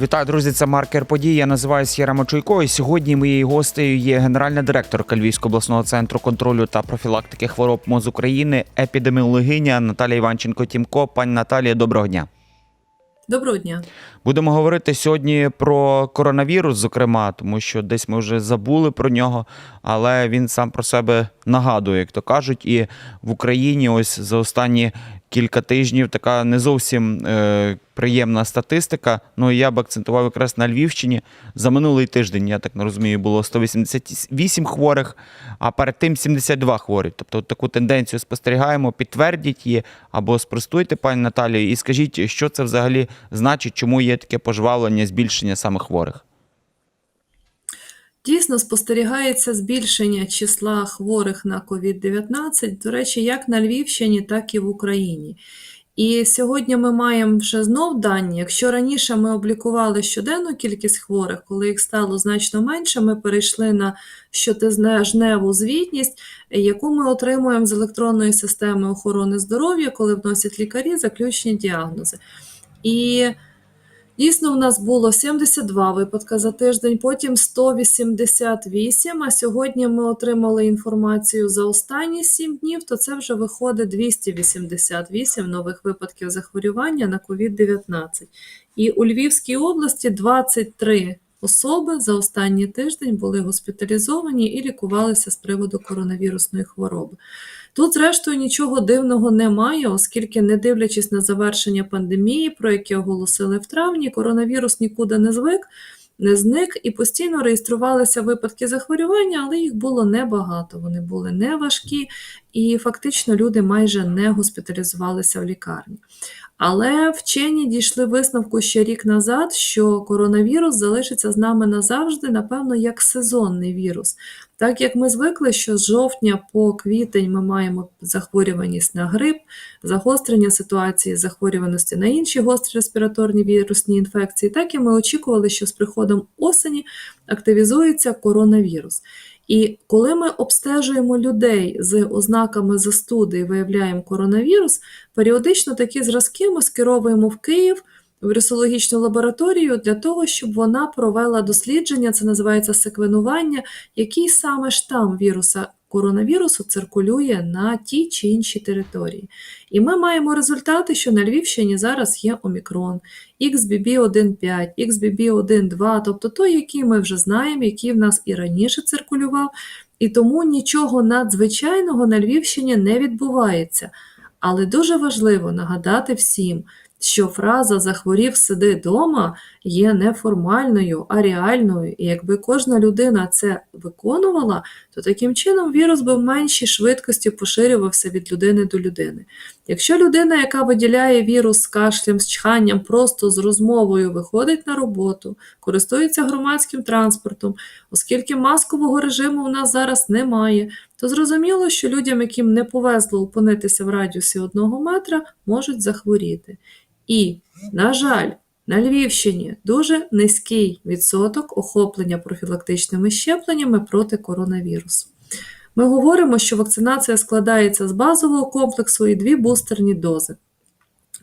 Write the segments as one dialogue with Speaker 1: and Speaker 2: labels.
Speaker 1: Вітаю, друзі! Це маркер подій. Я називаюся Єра Мачуйко. І сьогодні моєю гостею є генеральна директорка Львівського обласного центру контролю та профілактики хвороб МОЗ України, епідеміологиня Наталія Іванченко Тімко. Пані Наталія, доброго дня.
Speaker 2: Доброго дня.
Speaker 1: Будемо говорити сьогодні про коронавірус, зокрема, тому що десь ми вже забули про нього, але він сам про себе нагадує, як то кажуть. І в Україні ось за останні кілька тижнів така не зовсім е, приємна статистика. Ну я б акцентував якраз на Львівщині. За минулий тиждень, я так не розумію, було 188 хворих, а перед тим 72 хворі. Тобто таку тенденцію спостерігаємо, підтвердіть її або спростуйте, пані Наталію, і скажіть, що це взагалі значить, чому є таке пожвавлення, збільшення саме хворих.
Speaker 2: Дійсно спостерігається збільшення числа хворих на COVID-19, до речі, як на Львівщині, так і в Україні. І сьогодні ми маємо вже знов дані. Якщо раніше ми облікували щоденну кількість хворих, коли їх стало значно менше, ми перейшли на щотижневу звітність, яку ми отримуємо з електронної системи охорони здоров'я, коли вносять лікарі заключні діагнози. І Дійсно, в нас було 72 випадка за тиждень, потім 188, а сьогодні ми отримали інформацію за останні 7 днів, то це вже виходить 288 нових випадків захворювання на COVID-19. І у Львівській області 23 особи за останній тиждень були госпіталізовані і лікувалися з приводу коронавірусної хвороби. Тут, зрештою, нічого дивного немає, оскільки, не дивлячись на завершення пандемії, про яке оголосили в травні, коронавірус нікуди не звик, не зник і постійно реєструвалися випадки захворювання, але їх було небагато. Вони були не важкі, і фактично люди майже не госпіталізувалися в лікарні. Але вчені дійшли висновку ще рік назад, що коронавірус залишиться з нами назавжди, напевно, як сезонний вірус. Так як ми звикли, що з жовтня по квітень ми маємо захворюваність на грип, загострення ситуації захворюваності на інші гострі респіраторні вірусні інфекції, так і ми очікували, що з приходом осені активізується коронавірус. І коли ми обстежуємо людей з ознаками застуди і виявляємо коронавірус, періодично такі зразки ми скеровуємо в Київ в вірусологічну лабораторію для того, щоб вона провела дослідження, це називається секвенування, який саме штам віруса коронавірусу циркулює на тій чи іншій території. І ми маємо результати, що на Львівщині зараз є омікрон, XBB1.5, XBB1.2, тобто той, який ми вже знаємо, який в нас і раніше циркулював, і тому нічого надзвичайного на Львівщині не відбувається. Але дуже важливо нагадати всім, що фраза захворів сиди дома є не формальною, а реальною. І якби кожна людина це виконувала, то таким чином вірус би в меншій швидкості поширювався від людини до людини. Якщо людина, яка виділяє вірус з кашлем, з чханням, просто з розмовою виходить на роботу, користується громадським транспортом, оскільки маскового режиму у нас зараз немає, то зрозуміло, що людям, яким не повезло опинитися в радіусі одного метра, можуть захворіти. І, на жаль, на Львівщині дуже низький відсоток охоплення профілактичними щепленнями проти коронавірусу. Ми говоримо, що вакцинація складається з базового комплексу і дві бустерні дози.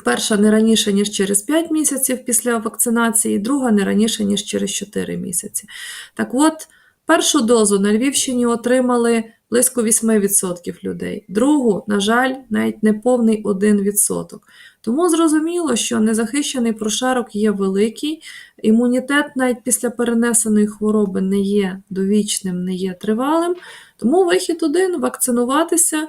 Speaker 2: Перша не раніше, ніж через 5 місяців після вакцинації, друга не раніше, ніж через 4 місяці. Так от, першу дозу на Львівщині отримали близько 8% людей, другу, на жаль, навіть не повний 1%. Тому зрозуміло, що незахищений прошарок є великий, імунітет навіть після перенесеної хвороби не є довічним, не є тривалим. Тому вихід один вакцинуватися,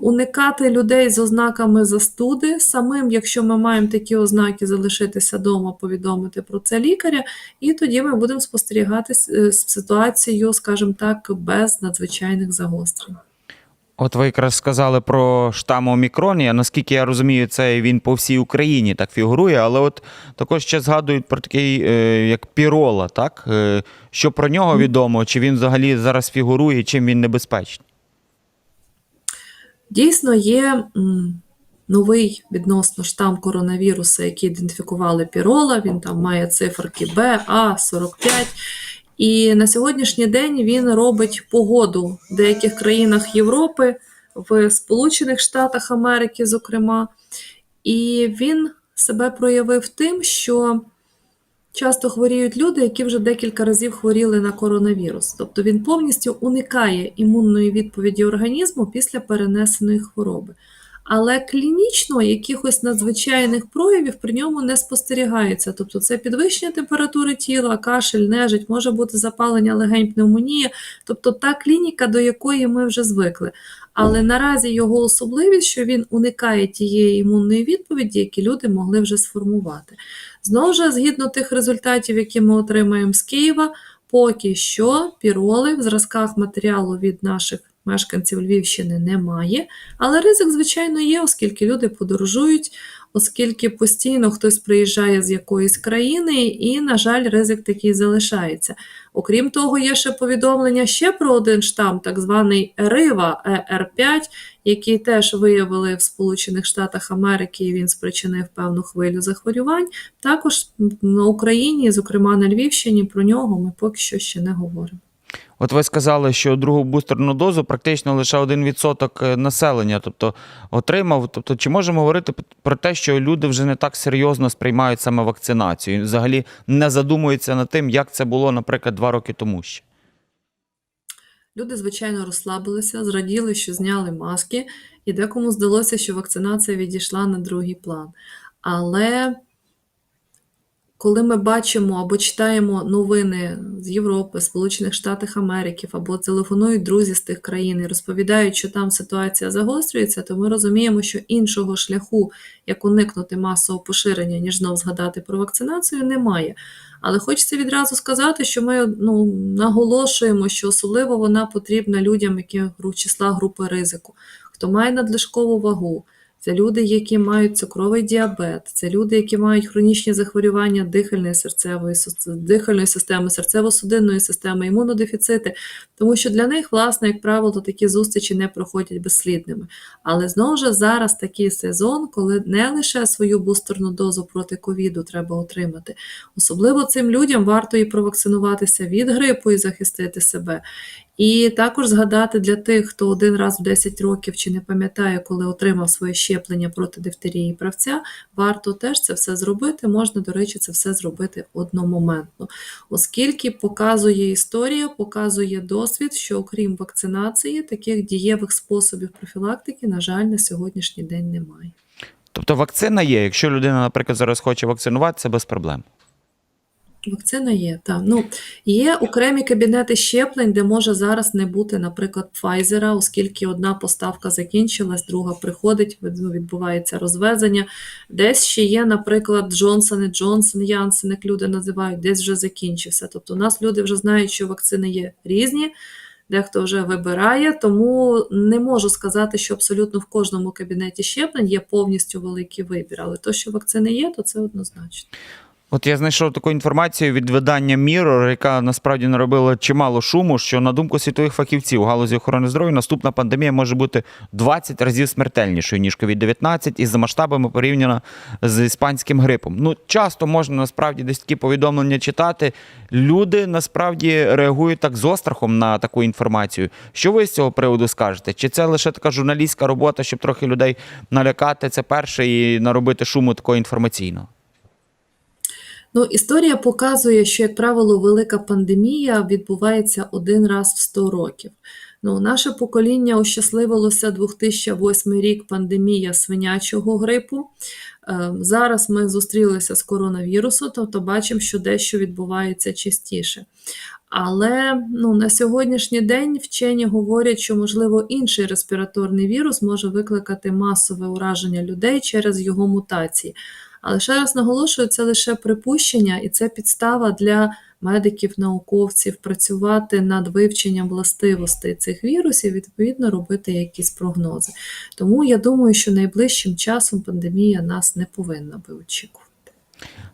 Speaker 2: уникати людей з ознаками застуди. Самим, якщо ми маємо такі ознаки, залишитися вдома, повідомити про це лікаря, і тоді ми будемо спостерігати е, ситуацію, скажімо так, без надзвичайних загострень.
Speaker 1: От ви якраз сказали про штам Омікрон. Я, Наскільки я розумію, це він по всій Україні так фігурує, але от також ще згадують про такий, е, як пірола, так? Е, що про нього відомо, чи він взагалі зараз фігурує, чим він небезпечний?
Speaker 2: Дійсно, є новий відносно штам коронавіруса, який ідентифікували пірола. Він там має циферки Б, А, 45. І на сьогоднішній день він робить погоду в деяких країнах Європи, в Сполучених Штатах Америки, зокрема. І він себе проявив тим, що часто хворіють люди, які вже декілька разів хворіли на коронавірус. Тобто він повністю уникає імунної відповіді організму після перенесеної хвороби. Але клінічно якихось надзвичайних проявів при ньому не спостерігається. Тобто це підвищення температури тіла, кашель, нежить, може бути запалення легень, пневмонія, тобто та клініка, до якої ми вже звикли. Але наразі його особливість, що він уникає тієї імунної відповіді, які люди могли вже сформувати. Знову ж, згідно тих результатів, які ми отримаємо з Києва, поки що піроли в зразках матеріалу від наших мешканців Львівщини немає. Але ризик, звичайно, є, оскільки люди подорожують, оскільки постійно хтось приїжджає з якоїсь країни, і, на жаль, ризик такий залишається. Окрім того, є ще повідомлення ще про один штам, так званий Рива ЕР5, який теж виявили в Сполучених Штатах Америки, і він спричинив певну хвилю захворювань. Також на Україні, зокрема на Львівщині, про нього ми поки що ще не говоримо.
Speaker 1: От ви сказали, що другу бустерну дозу практично лише 1% населення, тобто отримав. Тобто, чи можемо говорити про те, що люди вже не так серйозно сприймають саме вакцинацію взагалі не задумуються над тим, як це було, наприклад, два роки тому ще?
Speaker 2: Люди, звичайно, розслабилися, зраділи, що зняли маски, і декому здалося, що вакцинація відійшла на другий план. Але коли ми бачимо або читаємо новини з Європи, Сполучених Штатів Америки, або телефонують друзі з тих країн і розповідають, що там ситуація загострюється, то ми розуміємо, що іншого шляху, як уникнути масового поширення, ніж знов згадати про вакцинацію, немає. Але хочеться відразу сказати, що ми ну, наголошуємо, що особливо вона потрібна людям, які числа групи ризику, хто має надлишкову вагу. Це люди, які мають цукровий діабет, це люди, які мають хронічні захворювання дихальної серцевої дихальної системи, серцево-судинної системи, імунодефіцити, тому що для них, власне, як правило, такі зустрічі не проходять безслідними. Але знову ж зараз такий сезон, коли не лише свою бустерну дозу проти ковіду треба отримати. Особливо цим людям варто і провакцинуватися від грипу і захистити себе. І також згадати для тих, хто один раз в 10 років чи не пам'ятає, коли отримав своє щеплення проти дифтерії і правця, варто теж це все зробити. Можна, до речі, це все зробити одномоментно, оскільки показує історія, показує досвід, що окрім вакцинації, таких дієвих способів профілактики, на жаль, на сьогоднішній день немає.
Speaker 1: Тобто вакцина є. Якщо людина, наприклад, зараз хоче вакцинуватися, без проблем.
Speaker 2: Вакцина є, так. Ну, є окремі кабінети щеплень, де може зараз не бути, наприклад, Pfizer, оскільки одна поставка закінчилась, друга приходить, ну, відбувається розвезення. Десь ще є, наприклад, Johnson Johnson, Janssen, як люди називають, десь вже закінчився. Тобто у нас люди вже знають, що вакцини є різні, дехто вже вибирає, тому не можу сказати, що абсолютно в кожному кабінеті щеплень є повністю великий вибір. Але то, що вакцини є, то це однозначно.
Speaker 1: От я знайшов таку інформацію від видання Mirror, яка насправді наробила чимало шуму, що на думку світових фахівців у галузі охорони здоров'я наступна пандемія може бути 20 разів смертельнішою ніж COVID-19 і за масштабами порівняно з іспанським грипом. Ну часто можна насправді десь такі повідомлення читати. Люди насправді реагують так з острахом на таку інформацію. Що ви з цього приводу скажете? Чи це лише така журналістська робота, щоб трохи людей налякати? Це перше і наробити шуму такого інформаційного?
Speaker 2: Ну, історія показує, що, як правило, велика пандемія відбувається один раз в 100 років. Ну, наше покоління ощасливилося 2008 рік пандемія свинячого грипу. Е, Зараз ми зустрілися з коронавірусом, тобто бачимо, що дещо відбувається частіше. Але ну, на сьогоднішній день вчені говорять, що, можливо, інший респіраторний вірус може викликати масове ураження людей через його мутації. Але ще раз наголошую, це лише припущення, і це підстава для медиків, науковців працювати над вивченням властивостей цих вірусів, відповідно, робити якісь прогнози. Тому я думаю, що найближчим часом пандемія нас не повинна би очікувати.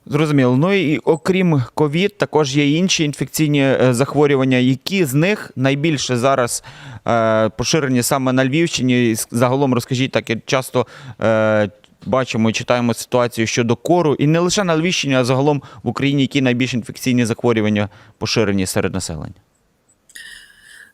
Speaker 1: Зрозуміло. Ну і окрім ковід, також є інші інфекційні е, захворювання. Які з них найбільше зараз е, поширені саме на Львівщині? Загалом розкажіть так, часто е, бачимо і читаємо ситуацію щодо кору, і не лише на Львівщині, а загалом в Україні, які найбільш інфекційні захворювання поширені серед населення.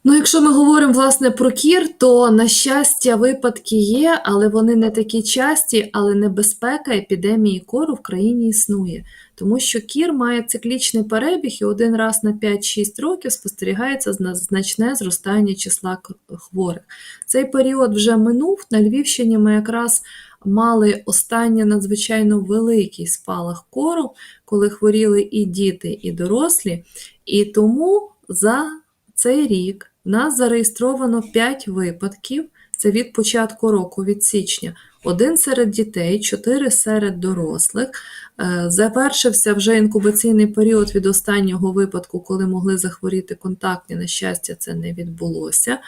Speaker 2: Ну, якщо ми говоримо власне про кір, то на щастя випадки є, але вони не такі часті, але небезпека епідемії кору в країні існує. Тому що кір має циклічний перебіг і один раз на 5-6 років спостерігається значне зростання числа хворих. Цей період вже минув. На Львівщині ми якраз мали останній надзвичайно великий спалах кору, коли хворіли і діти, і дорослі. І тому за цей рік нас зареєстровано 5 випадків. Це від початку року, від січня. Один серед дітей, чотири серед дорослих. Е, Завершився вже інкубаційний період від останнього випадку, коли могли захворіти контактні. На щастя, це не відбулося.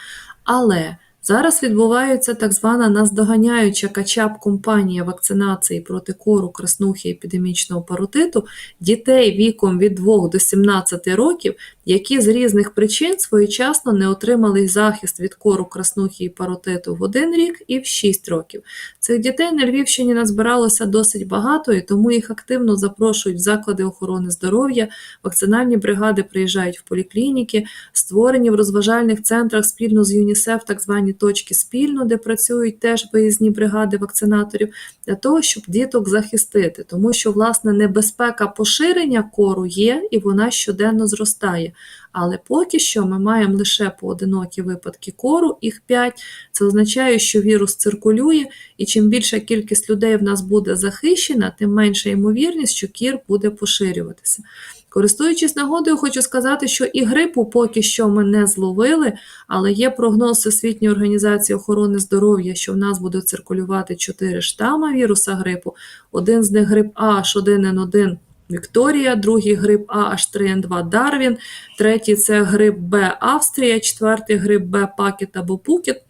Speaker 2: Але зараз відбувається так звана наздоганяюча качап-компанія вакцинації проти кору, краснухи, епідемічного паротиту дітей віком від 2 до 17 років, які з різних причин своєчасно не отримали захист від кору, краснухи і паротиту в один рік і в 6 років. Цих дітей на Львівщині назбиралося досить багато, і тому їх активно запрошують в заклади охорони здоров'я. Вакцинальні бригади приїжджають в поліклініки, створені в розважальних центрах спільно з ЮНІСЕФ так звані точки спільно, де працюють теж виїзні бригади вакцинаторів, для того, щоб діток захистити, тому що власне небезпека поширення кору є і вона щоденно зростає. Але поки що ми маємо лише поодинокі випадки кору, їх 5. Це означає, що вірус циркулює, і чим більша кількість людей в нас буде захищена, тим менша ймовірність, що кір буде поширюватися. Користуючись нагодою, хочу сказати, що і грипу поки що ми не зловили, але є прогноз Всесвітньої організації охорони здоров'я, що в нас будуть циркулювати 4 штами віруса грипу. Один з них грип H1N1 Вікторія, другий грип AH3N2 Дарвін, третій це грип Б Австрія, четвертий грип Б Пакет або Пукет.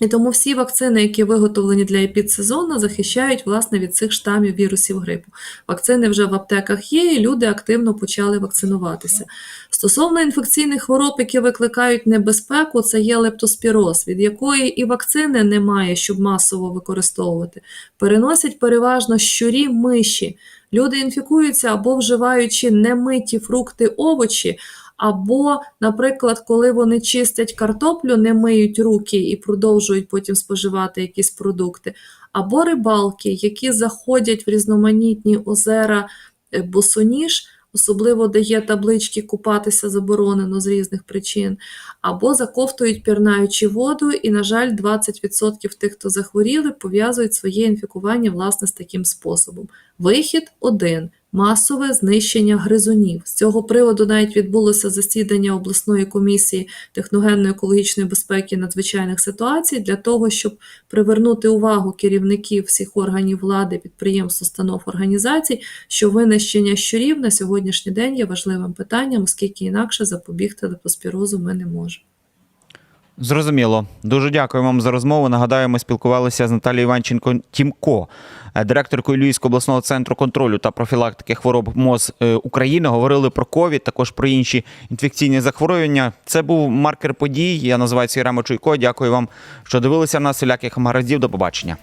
Speaker 2: І тому всі вакцини, які виготовлені для епідсезону, захищають власне від цих штамів вірусів грипу. Вакцини вже в аптеках є, і люди активно почали вакцинуватися. Стосовно інфекційних хвороб, які викликають небезпеку, це є лептоспіроз, від якої і вакцини немає, щоб масово використовувати. Переносять переважно щурі миші. Люди інфікуються або вживаючи немиті фрукти, овочі, або, наприклад, коли вони чистять картоплю, не миють руки і продовжують потім споживати якісь продукти, або рибалки, які заходять в різноманітні озера е, босоніж, особливо де є таблички купатися заборонено з різних причин, або заковтують пірнаючи воду, і, на жаль, 20% тих, хто захворіли, пов'язують своє інфікування власне з таким способом. Вихід один. Масове знищення гризунів. З цього приводу навіть відбулося засідання обласної комісії техногенно-екологічної безпеки надзвичайних ситуацій для того, щоб привернути увагу керівників всіх органів влади, підприємств, установ організацій, що винищення щурів на сьогоднішній день є важливим питанням, оскільки інакше запобігти лептоспірозу ми не можемо.
Speaker 1: Зрозуміло. Дуже дякую вам за розмову. Нагадаю, ми спілкувалися з Наталією Іванченко Тімко, е, директоркою Львівського обласного центру контролю та профілактики хвороб МОЗ е, України. Говорили про ковід, також про інші інфекційні захворювання. Це був маркер подій. Я називаюся Ірема Чуйко. Дякую вам, що дивилися нас. Всіляких маразів. До побачення.